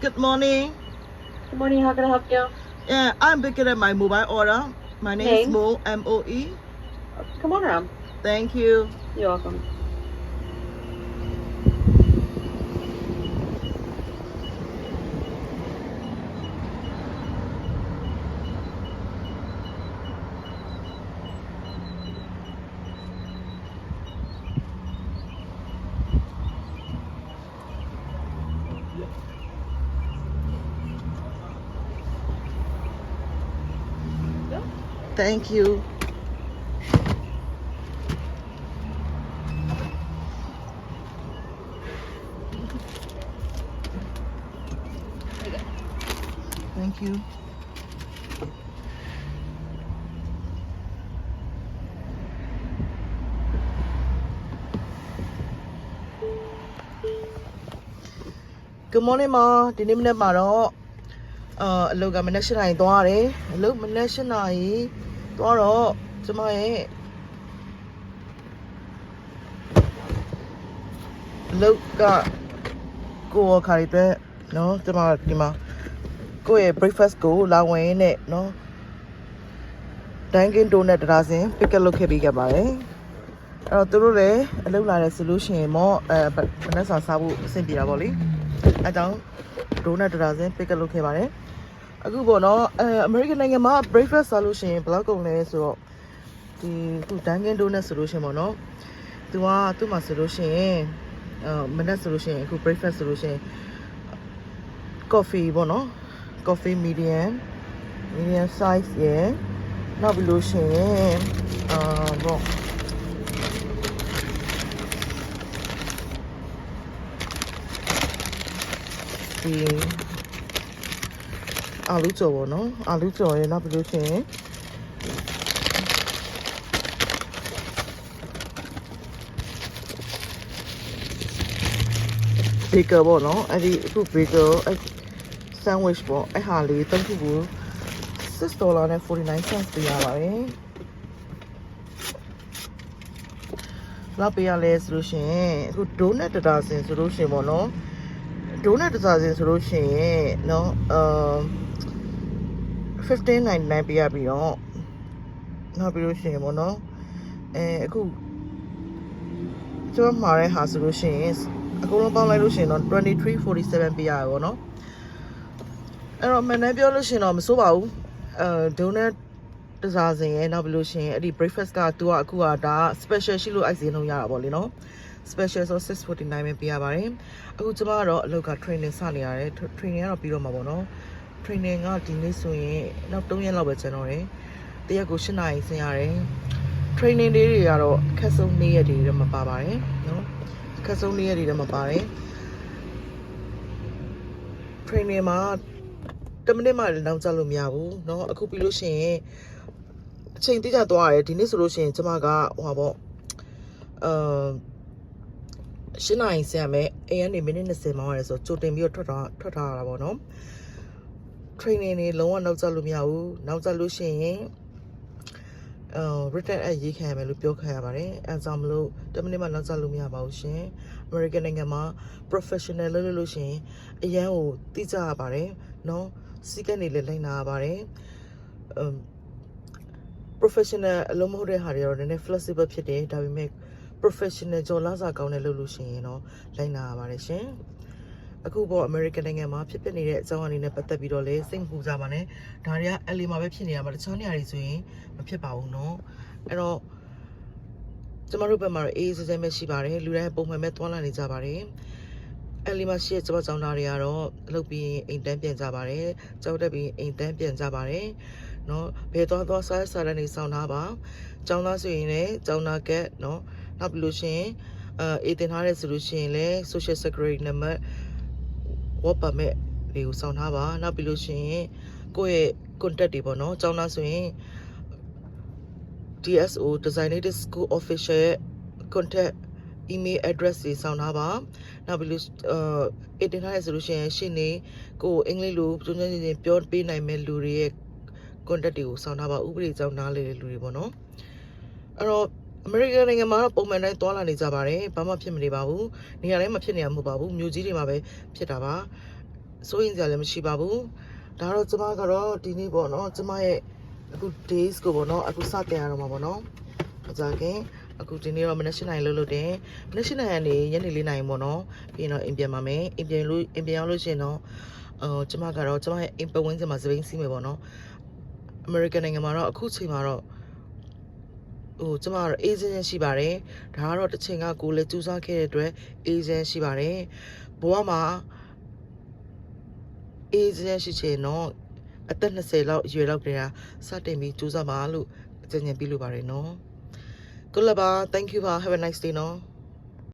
Good morning. Good morning, how can I help you? Yeah, I'm picking up my mobile order. My name is Mo, M O E. Come on around. Thank you. You're welcome. Thank you. Thank you. Good morning မဒီနေ့မနေ့မှာတော့ အာအလုပ်ကမနက်၈နာရီသွားရတယ်အလုပ်မနက်၈နာရီသွားတော့ကျမရဲ့အလုပ်ကကိုယ်ခါရီအတွက်နော်ကျမဒီမှာကိုယ့်ရဲ့ breakfast ကိုလာဝင်နဲ့နော် Dunkin Donut တရာစင် pick up လုပ်ခဲ့ပေးခဲ့ပါတယ်အဲ့တော့သူတို့လည်းအလုပ်လာတဲ့ solution မော့အဲမနက်စာစားဖို့အဆင်ပြေတာပေါ့လေ အဲကြောင့် donut တရာစင် pick up လုပ်ခဲ့ပါတယ်အခုပေါ့နော်အဲ American နိုင်ငံမှာ breakfast စားလို့ရှိရင်ဘယ်လောက်ကုန်လဲဆိုတော့ဒီခု Dunkin Donut ဆိုလို့ရှိရင်ပေါ့နော်သူကသူ့မှာဆိုလို့ရှိရင်အဲမနက်ဆိုလို့ရှိရင်အခု breakfast ဆိုလို့ရှိရင် coffee ပေါ့နော် coffee medium medium size ရယ်နောက်ပြီးလို့ရှိရင်အာပေါ့ ဒီအာလူကြော်ပေါ့နော်အာလူကြော်ရယ်နောက်ပြီးလို့ရှိရင်ဘေဂယ်ပေါ့နော်အဲ့ဒီအခုဘေဂယ်အဲ့ sandwich ပေါ့အဲ့ဟာလေးသုံးခုကို6ဒေါ်လာနဲ့49 cents ပေးရပါတယ်လောက်ပေးရလဲဆိုလို့ရှိရင်အခု donut တဒါစင်ဆိုလို့ရှိရင်ပေါ့နော် donut တဒါစင်ဆိုလို့ရှိရင်နော်အာ15.99ပေးရပြီးတော့နောက်ပြီးလို့ရှိရင်ပေါ့နော်အဲအခုကျွန်မမှားတဲ့ဟာဆိုလို့ရှိရင်အကုန်လုံးပေါင်းလိုက်လို့ရှိရင်တော့2347ပေးရရပါတော့အဲ့တော့မနေ့ပြောလို့ရှရင်တော့မစိုးပါဘူးအဲဒိုနတ်တစားစင်ရဲ့နောက်ပြီးလို့ရှရင်အဲ့ဒီ breakfast ကသူကအခုကဒါ special ရှိလို့အိုက်စင်းလုံးရတာပေါ့လေနော် special ဆို649ပဲပေးရပါတယ်အခုကျမကတော့အလုပ်က training စနေရတယ် training ကတော့ပြီးတော့မှာပေါ့နော် training ကဒီနေ့ဆိုရင်နောက်3ရက်လောက်ပဲကျန်တော့တယ်တရက်ကို8နာရီဆင်းရတယ် training လေးတွေကတော့အခက်ဆုံးနေ့ရက်တွေတော့မပါပါတယ်နော်အခက်ဆုံးနေ့ရက်တွေတော့မပါတယ် training မှာ တမနစ်မှလည်းနောက်ကျလို့မရဘူးเนาะအခုပြီးလို့ရှိရင်အချိန်တိကျသွားရတယ်ဒီနေ့ဆိုလို့ရှိရင်ကျမကဟိုပါပေါ့အာ ၈နာရီဆန်မဲ့အိမ်ကနေမိနစ်20မောင်းရတယ်ဆိုကြိုတင်ပြီးတော့ထွက်တော့ထွက်ထားတာပေါ့နော် training တွေလုံးဝနောက်ကျလို့မရဘူးနောက်ကျလို့ရှိရင်အဲ return အရေးခံရမယ်လို့ပြောခံရပါတယ်အဲကြောင့်မလို့10မိနစ်မှနောက်ကျလို့မရပါဘူးရှင် American နိုင်ငံမှာ professional လုပ်လို့လို့ရှင်အရန်ကိုသိကြရပါတယ်နော်စီကက်နေလည်းလိမ့်နာရပါတယ်အမ် professional အလုံးမဟုတ်တဲ့ဟာတွေတော့နည်းနည်း flexible ဖြစ်တယ်ဒါပေမဲ့ professional ကြော်လာစာကောင်းတဲ့လုပ်လို့ရှိရင်တော့လိုက်နာရပါတယ်ရှင်အခုပေါ့ American နိုင်ငံမှာဖြစ်ပျက်နေတဲ့အကြောင်းအရာတွေနဲ့ပတ်သက်ပြီးတော့လည်းစိတ်မပူကြပါနဲ့ဒါတွေက LA မှာပဲဖြစ်နေတာပါတခြားနေရာတွေဆိုရင်မဖြစ်ပါဘူးเนาะအဲ့တော့ကျမတို့ဘက်မှာတော့အေးစစဲပဲရှိပါတယ်လူတိုင်းပုံမှန်ပဲသွားလာနေကြပါတယ်အဲ့လီမှာရှိတဲ့ကျမကျောင်းသားတွေကတော့အလုပ်ပြီးရင်အိမ်တန်းပြန်ကြပါတယ်ကျောင်းတက်ပြီးအိမ်တန်းပြန်ကြပါတယ်เนาะဘယ်သွားသွားစားစားတဲ့နေဆောင်ထားပါကျောင်းသားဆိုရင်လည်းကျောင်းသားကက်เนาะ နောက်ပြီးလို့ရှိရင်အဲအေးတင်ထားတယ်ဆိုလို့ရှိရင်လည်း social security number work permit တွေကိုစောင့်ထားပါနောက်ပြီးလို့ရှိရင်ကိုယ့်ရဲ့ contact တွေပေါ့နော်ကျောင်းသားဆိုရင် DSO designated school official ရဲ့ contact email address တွေစောင့်ထားပါနောက်ပြီးလို့အဲအေးတင်ထားတယ်ဆိုလို့ရှိရင်ရှင်းနေကိုအင်္ဂလိပ်လိုကျွမ်းကျွမ်းကျင်ကျင်ပြောပေးနိုင်မဲ့လူတွေရဲ့ contact တွေကိုစောင့်ထားပါဥပဒေကြောင့်နားလည်တဲ့လူတွေပေါ့နော်အဲ့တော့ အမေရိကန်နိုင်ငံမှာတော့ပုံမှန်တိုင်းသွားလာနေကြပါတယ်ဘာမှဖြစ်မနေပါဘူးနေရာတိုင်းမှာဖြစ်နေတာမဟုတ်ပါဘူးမြို့ကြီးတွေမှာပဲဖြစ်တာပါစိုးရင်စရာလည်းမရှိပါဘူးဒါတော့ကျမကတော့ဒီနေ့ပေါ့နော်ကျမရဲ့အခု days ကိုပေါ့နော်အခုစတင်ရတော့မှာပေါ့နော်မကြခင်အခုဒီနေ့တော့မနက်၈နာရီလောက်လို့တယ်မနက်၈နာရီကနေညနေ၄နာရီပေါ့နော်ပြီးရင်တော့အိမ်ပြန်ပါမယ်အိမ်ပြန်လို့အိမ်ပြန်ရောက်လို့ရှိရင်တော့အော်ကျမကတော့ကျမရဲ့အိမ်ပဝင်းစင်မှာစပိန်စီးမယ်ပေါ့နော်အမေရိကန်နိုင်ငံမှာတော့အခုချိန်မှာတော့ ဟိုကျမကတော့ agent ရှိပါတယ်ဒါကတော့တစ်ချိန်ကကိုလည်းစူးစမ်းခဲ့တဲ့အတွက် agent ရှိပါတယ်ဘဝမှာ agent ရှိချင်တော့အသက်20လောက်အရွယ်လောက်တည်းကစတင်ပြီးစူးစမ်းပါလို့အကြံဉာဏ်ပေးလိုပါတယ်နော် Good luck ပါ thank you ပါ have a nice day နော်